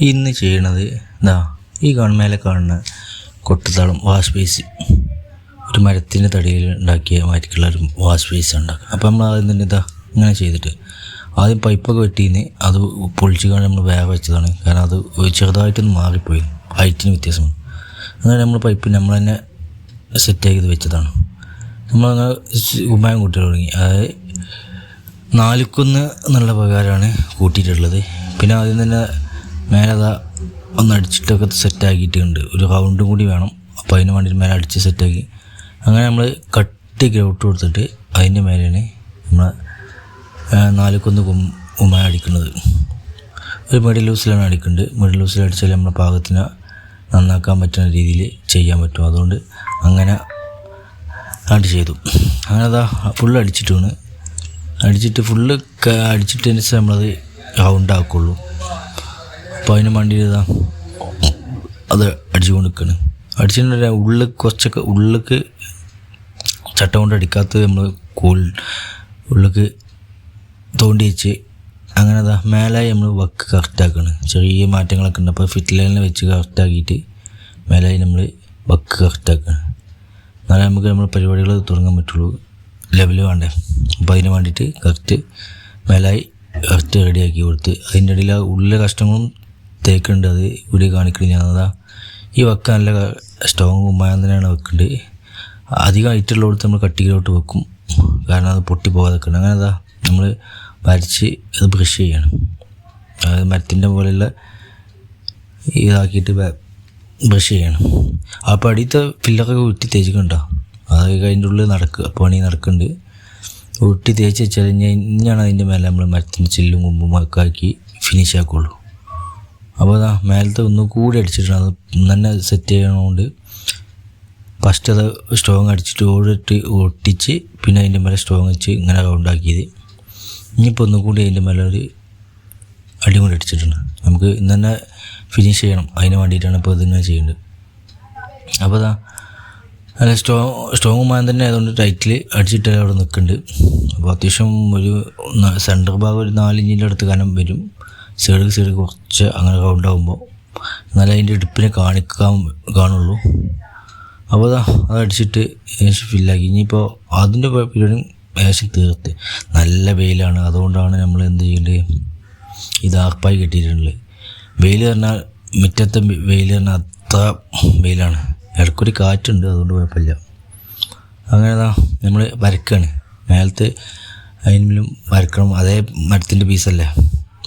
ഇന്ന് ചെയ്യണത് ഇതാ ഈ കാണുമേലെ കാണുന്ന കൊട്ടത്താളം വാഷ് ബേസ് ഒരു മരത്തിന്റെ തടിയിൽ ഉണ്ടാക്കിയ മാറ്റിക്കുള്ള ഒരു വാഷ് ബേസ് ഉണ്ടാക്കുക. അപ്പോൾ നമ്മൾ ആദ്യം തന്നെ ഇതാ ഇങ്ങനെ ചെയ്തിട്ട് ആദ്യം പൈപ്പൊക്കെ വെട്ടിന്ന് അത് പൊളിച്ച് കാണാൻ നമ്മൾ വേഗം വെച്ചതാണ്. കാരണം അത് ചെറുതായിട്ടൊന്ന് മാറിപ്പോയി. ഹൈറ്റിന് വ്യത്യാസമാണ്. അങ്ങനെ നമ്മൾ പൈപ്പ് നമ്മൾ തന്നെ സെറ്റ് ഇത് വെച്ചതാണ്. നമ്മളങ്ങനെ ഉമ്മായം കൂട്ടി തുടങ്ങി. അതായത് നാലുക്കൊന്ന് എന്നുള്ള പ്രകാരമാണ് കൂട്ടിയിട്ടുള്ളത്. പിന്നെ ആദ്യം തന്നെ മേലെ അതാ ഒന്ന് അടിച്ചിട്ടൊക്കെ സെറ്റാക്കിയിട്ടുണ്ട്. ഒരു റൗണ്ടും കൂടി വേണം. അപ്പോൾ അതിന് വേണ്ടിയിട്ട് മേലെ അടിച്ച് സെറ്റാക്കി. അങ്ങനെ നമ്മൾ കട്ടി ഗ്രൗട്ട് കൊടുത്തിട്ട് അതിന്റെ മേലെയാണ് നമ്മൾ നാലുക്കൊന്ന് ഉമ്മ അടിക്കുന്നത്. ഒരു മിഡിൽ ലൂസിലാണ് അടിക്കുന്നത് മിഡിൽ ലൂസിൽ അടിച്ചാൽ നമ്മുടെ പാകത്തിന് നന്നാക്കാൻ പറ്റുന്ന രീതിയിൽ ചെയ്യാൻ പറ്റും. അതുകൊണ്ട് അങ്ങനെ അടി ചെയ്തു. അങ്ങനെ അതാ ഫുള്ള് അടിച്ചിട്ടാണ്. അടിച്ചിട്ട് ഫുള്ള് അടിച്ചിട്ട് അനുസരിച്ച് നമ്മളത് റൗണ്ട് ആക്കുള്ളൂ. അപ്പോൾ അതിന് വേണ്ടി ഇതാ. അത് അടിച്ചു കൊടുക്കുകയാണ് അടിച്ചിട്ടുണ്ടെങ്കിൽ ഉള്ളിൽ കുറച്ചൊക്കെ ഉള്ളിലേക്ക് ചട്ട കൊണ്ട് അടിക്കാത്തത് നമ്മൾ കൂൾ ഉള്ളിലേക്ക് തോണ്ടി വെച്ച് അങ്ങനെ അതാ മേലായി നമ്മൾ വക്ക് കറക്റ്റാക്കുകയാണ് ചെറിയ മാറ്റങ്ങളൊക്കെ ഉണ്ട്. അപ്പോൾ ഫിറ്റ് ലൈനിൽ വെച്ച് കറക്റ്റാക്കിയിട്ട് മേലായി നമ്മൾ വക്ക് കറക്റ്റാക്കുകയാണ് എന്നാലേ നമുക്ക് നമ്മൾ പരിപാടികൾ തുടങ്ങാൻ പറ്റുള്ളൂ. ലെവൽ വേണ്ടേ? അപ്പോൾ അതിന് വേണ്ടിയിട്ട് കറക്റ്റ് മേലായി കറക്റ്റ് റെഡിയാക്കി കൊടുത്ത്. അതിന്റെ ഇടയിൽ ആ ഉള്ളിലെ കഷ്ടങ്ങളും തേക്കുന്നുണ്ട് അത് ഇവിടെ കാണിക്കുന്നത് ഞാനതാ ഈ വക്ക നല്ല സ്ട്രോങ് ഉമ്മായം തന്നെയാണ് വെക്കേണ്ടത് അധികം ഹൈറ്റുള്ളടത്ത് നമ്മൾ കട്ടിയിലോട്ട് വെക്കും. കാരണം അത് പൊട്ടി പോകാതെ വെക്കണം അങ്ങനെ അതാ നമ്മൾ വരച്ച് അത് ബ്രഷ് ചെയ്യണം. അതായത് മരത്തിന്റെ പോലെയുള്ള ഇതാക്കിയിട്ട് ബ്രഷ് ചെയ്യണം. അപ്പോൾ അടിയത്തെ ഫില്ലറൊക്കെ ഉരുട്ടി തേച്ചിട്ടുണ്ടോ? അതൊക്കെ അതിന്റെ ഉള്ളിൽ നടക്കുക പണി നടക്കുന്നുണ്ട് ഉരുട്ടി തേച്ച് വെച്ചാൽ ഇനിയാണ് അതിന്റെ മേലെ നമ്മൾ മരത്തിന്റെ ചില്ലും കുമ്പും ഒക്കെ ആക്കി ഫിനിഷ് ആക്കുള്ളൂ. അപ്പോൾ അതാ മേലത്തെ ഒന്നും കൂടി അടിച്ചിട്ടുണ്ട്. അത് തന്നെ സെറ്റ് ചെയ്യണതുകൊണ്ട് ഫസ്റ്റ് അത് സ്ട്രോങ് അടിച്ചിട്ട് ഓടിട്ട് ഒട്ടിച്ച് പിന്നെ അതിന്റെ മേലെ സ്ട്രോങ് വെച്ച് ഇങ്ങനെ ഉണ്ടാക്കിയത്. ഇനിയിപ്പോൾ ഒന്നും കൂടി അതിന്റെ മേലെ ഒരു അടി കൂടി അടിച്ചിട്ടുണ്ട്. നമുക്ക് ഇന്ന് തന്നെ ഫിനിഷ് ചെയ്യണം. അതിന് വേണ്ടിയിട്ടാണ് ഇപ്പോൾ ഇതിങ്ങനെ ചെയ്യേണ്ടത് അപ്പോൾ അതാ നല്ല സ്ട്രോങ് സ്ട്രോങ് മാൻ തന്നെ ആയതുകൊണ്ട് ടൈറ്റിൽ അടിച്ചിട്ട് അവിടെ നിൽക്കുന്നുണ്ട്. അപ്പോൾ അത്യാവശ്യം ഒരു സെന്റർ ഭാഗം ഒരു നാലിഞ്ചിന്റെ അടുത്ത് കനം വരും. സൈഡ് സൈഡ് കുറച്ച് അങ്ങനെ റൗണ്ട് ആകുമ്പോൾ എന്നാലേ അതിന്റെ ഇടുപ്പിനെ കാണിക്കാൻ കാണുള്ളൂ. അപ്പോൾ അതാ അത് അടിച്ചിട്ട് ഫില്ലാക്കി. ഇനിയിപ്പോൾ അതിന്റെ പീരീഡും ഏകദേശം തീർത്ത്. നല്ല വെയിലാണ്. അതുകൊണ്ടാണ് നമ്മൾ എന്ത് ചെയ്യേണ്ടത് ഇത് ആർപ്പായി കെട്ടിയിട്ടുള്ളത്. വെയിൽ പറഞ്ഞാൽ മുറ്റത്തെ വെയിൽ പറഞ്ഞാൽ അത്ര വെയിലാണ്. ഇടയ്ക്കൊരു കാറ്റുണ്ട് അതുകൊണ്ട് കുഴപ്പമില്ല. അങ്ങനെ നമ്മൾ വരക്കുകയാണ് മേലത്ത് അതിനും വരക്കണം. അതേ മരത്തിന്റെ പീസല്ലേ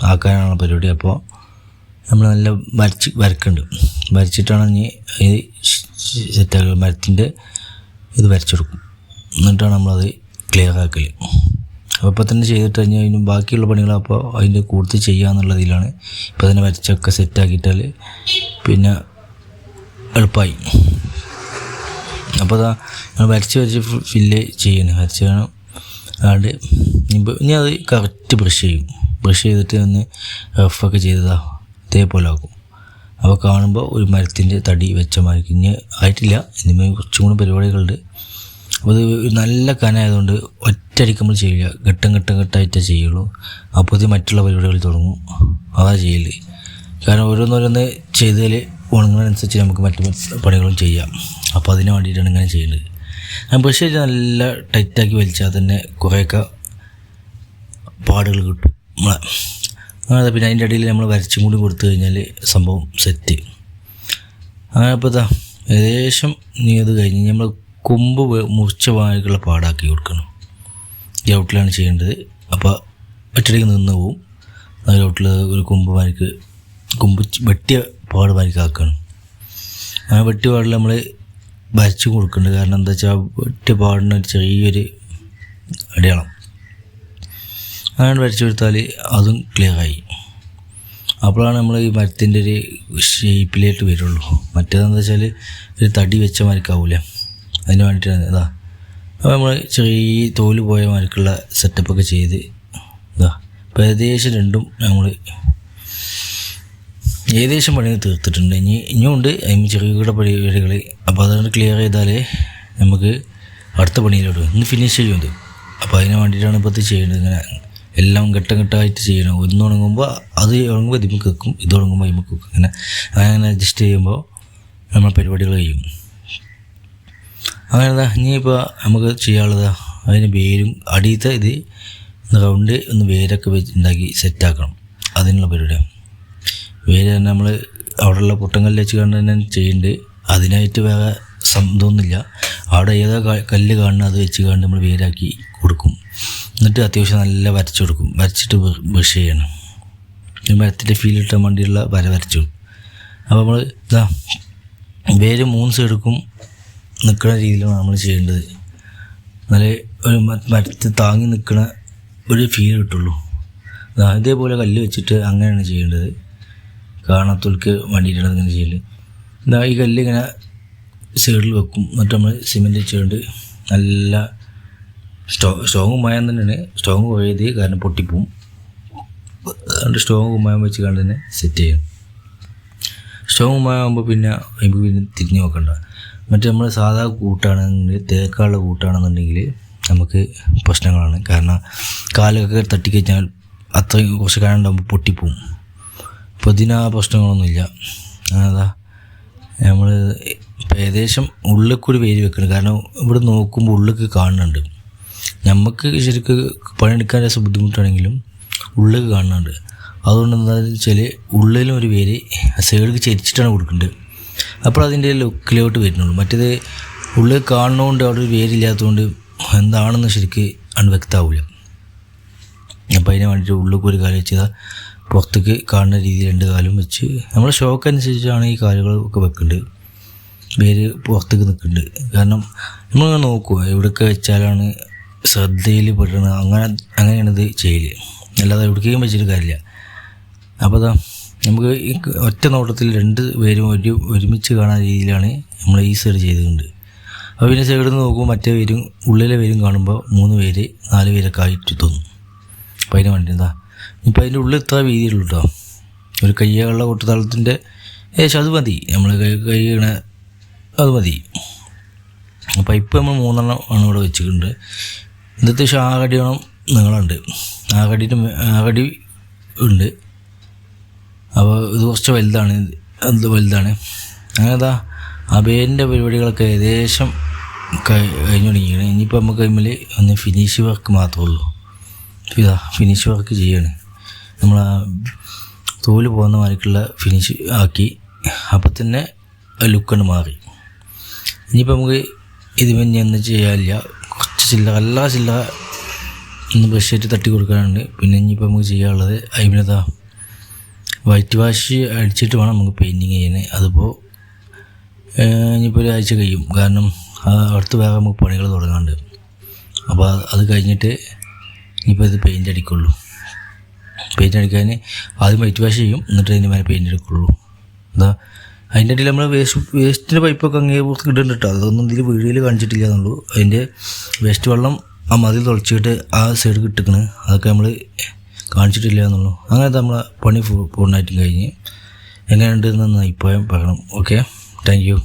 ആക്കാനാണ് പരിപാടി. അപ്പോൾ നമ്മൾ നല്ല വരച്ച് വരക്കുന്നുണ്ട്. വരച്ചിട്ടാണ് ഇനി ഇത് സെറ്റാക്കുക മരത്തിന്റെ ഇത് വരച്ചെടുക്കും. എന്നിട്ടാണ് നമ്മളത് ക്ലിയർ ആക്കൽ അപ്പോൾ തന്നെ ചെയ്തിട്ട് കഴിഞ്ഞാൽ അതിന് ബാക്കിയുള്ള പണികൾ അപ്പോൾ അതിന്റെ കൂടുതൽ ചെയ്യാന്നുള്ളതിലാണ് ഇപ്പോൾ തന്നെ വരച്ചൊക്കെ സെറ്റാക്കിയിട്ടാൽ പിന്നെ എളുപ്പമായി അപ്പോൾ അതാ നമ്മൾ വരച്ച് വരച്ച് ഫില്ല് ചെയ്യണം. വരച്ച് വേണം. അതുകൊണ്ട് ഇനി അത് കറക്റ്റ് ബ്രഷ് ചെയ്യും. ബ്രഷ് ചെയ്തിട്ട് ഒന്ന് റഫൊക്കെ ചെയ്തതാ. ഇതേപോലെ ആക്കും അപ്പോൾ കാണുമ്പോൾ ഒരു മരത്തിന്റെ തടി വെച്ച മാതിരി. ഇനി ആയിട്ടില്ല. ഇനിമേ കുറച്ചും കൂടി പരിപാടികളുണ്ട്. അപ്പോൾ ഇത് നല്ല കനായതുകൊണ്ട് ഒറ്റയടിക്ക് നമ്മൾ ചെയ്യില്ല ഘട്ടം ഘട്ടം ഘട്ടമായിട്ടേ ചെയ്യുള്ളൂ. അപ്പോൾ ഇത് മറ്റുള്ള പരിപാടികൾ തുടങ്ങും. അതാ ചെയ്യൽ. കാരണം ഓരോന്നോരോന്ന് ചെയ്താൽ ഉണങ്ങുന്നതിനനുസരിച്ച് നമുക്ക് മറ്റു പണികളും ചെയ്യാം. അപ്പോൾ അതിന് വേണ്ടിയിട്ടാണ് ഇങ്ങനെ ചെയ്യുന്നത് ബ്രഷ് നല്ല ടൈറ്റാക്കി വലിച്ചാൽ തന്നെ കുറേയൊക്കെ പാടുകൾ കിട്ടും. നമ്മളെ പിന്നെ അതിന്റെ ഇടയിൽ നമ്മൾ വരച്ചും കൂടി കൊടുത്തു കഴിഞ്ഞാൽ സംഭവം സെറ്റ്. അങ്ങനെ ഇപ്പോൾ ഇതാ ഏകദേശം നീ അത് കഴിഞ്ഞ് നമ്മൾ കൊമ്പ് മുറിച്ച വാഴക്കുള്ള പാടാക്കി കൊടുക്കണം. ഗ്രൗട്ടിലാണ് ചെയ്യേണ്ടത്. അപ്പോൾ ഒറ്റയ്ക്ക് നിന്ന് പോവും. ആ ഗ്രൗട്ടിൽ ഒരു കൊമ്പ് വാങ്ങിക്ക് കൊമ്പ് വെട്ടിയ പാട് വാങ്ങിക്കാക്കണം ആ വെട്ടിയ പാടിൽ നമ്മൾ വരച്ച് കൊടുക്കുന്നുണ്ട് കാരണം എന്താ വെച്ചാൽ വെട്ടിയ പാടിന് ചെറിയൊരു അടയാളം. അങ്ങനെ വരച്ചു കൊടുത്താൽ അതും ആയി. അപ്പോഴാണ് നമ്മൾ ഈ മരത്തിന്റെ ഒരു ഷേപ്പിലേക്ക് വരുള്ളൂ. മറ്റേതെന്ന് വെച്ചാൽ ഒരു തടി വെച്ച മരക്കാവൂലേ? അതിന് വേണ്ടിയിട്ടാണ് ഇതാ. അപ്പോൾ നമ്മൾ ചെറിയ തോൽ പോയ മരക്കുള്ള സെറ്റപ്പൊക്കെ ചെയ്ത് ഇതാ. അപ്പോൾ ഏകദേശം രണ്ടും നമ്മൾ ഏകദേശം പണി തീർത്തിട്ടുണ്ട്. ഇനി ഇനിയുണ്ട്. അതിന് ചെറിയ കൂടെ പരിപാടികൾ അപ്പോൾ അതുകൊണ്ട് ക്ലിയർ ചെയ്താലേ നമുക്ക് അടുത്ത പണിയിലോട്ട് ഇന്ന് ഫിനിഷ് ചെയ്യുന്നത് അപ്പോൾ അതിന് വേണ്ടിയിട്ടാണ് ഇപ്പോൾ ഇത് ചെയ്യുന്നത് ഇങ്ങനെ. എല്ലാം ഘട്ടം ഘട്ടമായിട്ട് ചെയ്യണം. ഒന്ന് ഉണങ്ങുമ്പോൾ അത് ഉണങ്ങുമ്പോൾ ഇതിമക്ക് വെക്കും ഇത് ഉണങ്ങുമ്പോൾ ഇമുക്ക് വെക്കും അങ്ങനെ അങ്ങനെ അഡ്ജസ്റ്റ് ചെയ്യുമ്പോൾ നമ്മൾ പരിപാടികൾ കഴിയും. അങ്ങനെ ഇനിയിപ്പോൾ നമുക്ക് ചെയ്യാനുള്ളത് അതിന് വേരും അടിയത്തെ ഇത് റൗണ്ട് ഒന്ന് വേരൊക്കെ വെച്ച് ഉണ്ടാക്കി സെറ്റാക്കണം അതിനുള്ള പരിപാടി വേര് തന്നെ നമ്മൾ അവിടെയുള്ള പൊട്ടങ്കല്ല് വെച്ച് കണ്ട് തന്നെ ചെയ്യുന്നുണ്ട് അതിനായിട്ട് വേറെ സംഭവമൊന്നുമില്ല അവിടെ ഏതാ കല്ല് കാണുന്നത് അത് വെച്ച് കണ്ട് നമ്മൾ വേരാക്കി കൊടുക്കും. എന്നിട്ട് അത്യാവശ്യം നല്ല വരച്ചു കൊടുക്കും. വരച്ചിട്ട് ബ്രഷ് ചെയ്യണം. മരത്തിന്റെ ഫീൽ കിട്ടാൻ വേണ്ടിയുള്ള വര വരച്ചു അപ്പോൾ നമ്മൾ ഇതാ വേര് മൂന്ന് സൈഡുക്കും നിൽക്കുന്ന രീതിയിലാണ് നമ്മൾ ചെയ്യേണ്ടത്. നല്ല ഒരു മരത്തിൽ താങ്ങി നിൽക്കുന്ന ഒരു ഫീൽ കിട്ടുള്ളൂ. ഇതേപോലെ കല്ല് വെച്ചിട്ട് അങ്ങനെയാണ് ചെയ്യേണ്ടത്. കാണാത്തവർക്ക് വേണ്ടിയിട്ടാണ് ഇങ്ങനെ ചെയ്യൽ. ഈ കല്ല് ഇങ്ങനെ സൈഡിൽ വെക്കും. എന്നിട്ട് നമ്മൾ സിമെന്റ് വെച്ചുകൊണ്ട് നല്ല സ്റ്റോ സ്ട്രോങ് കുമ്മായം തന്നെയാണ്. സ്ട്രോങ് കുഴയത് കാരണം പൊട്ടിപ്പോവും. അതുകൊണ്ട് സ്ട്രോങ് കുമ്മായം വെച്ച് കണ്ട് തന്നെ സെറ്റ് ചെയ്യും. സ്ട്രോങ് കുമ്മായം ആകുമ്പോൾ പിന്നെ നമുക്ക് പിന്നെ തിരിഞ്ഞ് നോക്കണ്ട. മറ്റേ നമ്മൾ സാധാ കൂട്ടാണെന്നുണ്ടെങ്കിൽ തേക്കാളുടെ കൂട്ടാണെന്നുണ്ടെങ്കിൽ നമുക്ക് പ്രശ്നങ്ങളാണ്. കാരണം കാലൊക്കെ തട്ടിക്കഴിഞ്ഞാൽ അത്രയും കുറച്ച് കാലം ഉണ്ടാകുമ്പോൾ പൊട്ടിപ്പോവും. അപ്പോൾ ഇതിന് ആ പ്രശ്നങ്ങളൊന്നുമില്ല. അതാ നമ്മൾ ഏകദേശം ഉള്ളിൽ കൂടി വേര് വെക്കണം. കാരണം ഇവിടെ നോക്കുമ്പോൾ ഉള്ളിലേക്ക് കാണുന്നുണ്ട്. നമുക്ക് ശരിക്ക് പണിയെടുക്കാൻ രസം ബുദ്ധിമുട്ടാണെങ്കിലും ഉള്ളിൽ കാണുന്നുണ്ട്. അതുകൊണ്ട് എന്താണെന്ന് വെച്ചാൽ ഉള്ളിലും ഒരു പേര് സൈഡിലേക്ക് ചരിച്ചിട്ടാണ് കൊടുക്കേണ്ടത് അപ്പോൾ അതിന്റെ ലുക്കിലോട്ട് വരുന്നുള്ളൂ. മറ്റേത് ഉള്ളിൽ കാണുന്നതുകൊണ്ട് അവിടെ ഒരു പേരില്ലാത്തതുകൊണ്ട് എന്താണെന്ന് ശരിക്ക് അൺവ്യക്തമാവില്ല വ്യക്തമാവില്ല അപ്പോൾ അതിന് വേണ്ടിയിട്ട് ഉള്ളിൽ ഒരു കാലം വെച്ചതാ പുറത്തേക്ക് കാണുന്ന രീതിയിൽ രണ്ട് കാലും വെച്ച് നമ്മൾ ഷോക്ക് അനുസരിച്ചാണ് ഈ കാലുകളൊക്കെ വെക്കേണ്ടത് പേര് പുറത്തേക്ക് നിൽക്കുന്നുണ്ട് കാരണം നമ്മൾ നോക്കുക എവിടെയൊക്കെ വെച്ചാലാണ് ശ്രദ്ധയിൽ പെടണം അങ്ങനെ അങ്ങനെയാണ് ഇത് ചെയ്യൽ. അല്ലാതെ എവിടേക്കും വെച്ചിട്ട് കാര്യമില്ല. അപ്പോൾ നമുക്ക് ഈ ഒറ്റ നോട്ടത്തിൽ രണ്ട് പേരും ഒരു ഒരുമിച്ച് കാണാൻ രീതിയിലാണ് നമ്മൾ ഈ സൈഡ് ചെയ്തിട്ടുണ്ട്. അപ്പോൾ പിന്നെ സൈഡിൽ നിന്ന് നോക്കുമ്പോൾ മറ്റേ പേരും ഉള്ളിലെ പേരും കാണുമ്പോൾ മൂന്ന് പേര് നാല് പേരൊക്കെ ആയിട്ട് തോന്നും. അപ്പോൾ അതിന് വേണ്ടി എന്താ ഇപ്പം അതിന്റെ ഉള്ളിൽ ഇത്ര വീതിയുള്ളൂ കേട്ടോ ഒരു കയ്യുള്ള കൊട്ടുതാളത്തിന്റെ ഏകദേശം അത് മതി. നമ്മൾ കൈ കൈണ അത് മതി. ഇപ്പോൾ നമ്മൾ മൂന്നെണ്ണം ആണ് ഇവിടെ വെച്ചിട്ടുണ്ട്. അത്യാവശ്യം ആകടിയോളം നീളമുണ്ട് ആകടിയുടെ മേ- ആകടി ഉണ്ട്. അപ്പോൾ ഇത് കുറച്ച് വലുതാണ്. അത് വലുതാണ്. അങ്ങനെ ഇതാ പരിപാടികളൊക്കെ ഏകദേശം കഴി- കഴിഞ്ഞു തുടങ്ങിയാണ് ഇനിയിപ്പോൾ നമുക്ക് അതിൽ ഒന്ന് ഫിനിഷ് വർക്ക് മാത്രമേ ഉള്ളൂ. ഇതാ ഫിനിഷ് വർക്ക് ചെയ്യാണ്. നമ്മൾ ആ തോൽ പോകുന്ന മാതിരിക്കുള്ള ഫിനിഷ് ആക്കി. അപ്പം തന്നെ ലുക്കാണ് മാറി. ഇനിയിപ്പോൾ നമുക്ക് ഇത് പിന്നെ ഒന്നും ചെയ്യാനില്ല. ചില്ലറ എല്ലാ ചില്ലറ ഒന്ന് ബ്രഷായിട്ട് തട്ടി കൊടുക്കാനുണ്ട്. പിന്നെ ഇനിയിപ്പോൾ നമുക്ക് ചെയ്യാനുള്ളത് അതിനതാ വൈറ്റ് വാഷ് അടിച്ചിട്ട് വേണം നമുക്ക് പെയിന്റിങ് ചെയ്യാൻ. അതിപ്പോൾ ഇനിയിപ്പോൾ ഒരാഴ്ച കഴിയും. കാരണം അടുത്ത് വേഗം നമുക്ക് പണികൾ തുടങ്ങാണ്ട് അപ്പോൾ അത് അത് കഴിഞ്ഞിട്ട് ഇനിയിപ്പോൾ ഇത് പെയിന്റ് അടിക്കുള്ളൂ. പെയിന്റ് അടിക്കാൻ ആദ്യം വൈറ്റ് വാഷ് ചെയ്യും. എന്നിട്ട് അതിന് മേലെ പെയിന്റ് എടുക്കുള്ളൂ. എന്താ അതിന്റെ ഇടയിൽ നമ്മൾ വേസ്റ്റ് വേസ്റ്റിന്റെ പൈപ്പൊക്കെ അങ്ങേ പുറത്ത് ഇടുന്നുണ്ട് കേട്ടോ അതൊന്നും ഇതിൽ വീഡിയോയിൽ കാണിച്ചിട്ടില്ല എന്നുള്ളൂ അതിന്റെ വേസ്റ്റ് വെള്ളം ആ മതിൽ തുളച്ചിട്ട് ആ സൈഡ് കിട്ടിക്കണ് അതൊക്കെ നമ്മൾ കാണിച്ചിട്ടില്ല എന്നുള്ളൂ അങ്ങനെ നമ്മളെ പണി പൂർണമായിട്ടും കഴിഞ്ഞ് എങ്ങനെയുണ്ടെന്ന് അഭിപ്രായം പറയണം. Okay thank you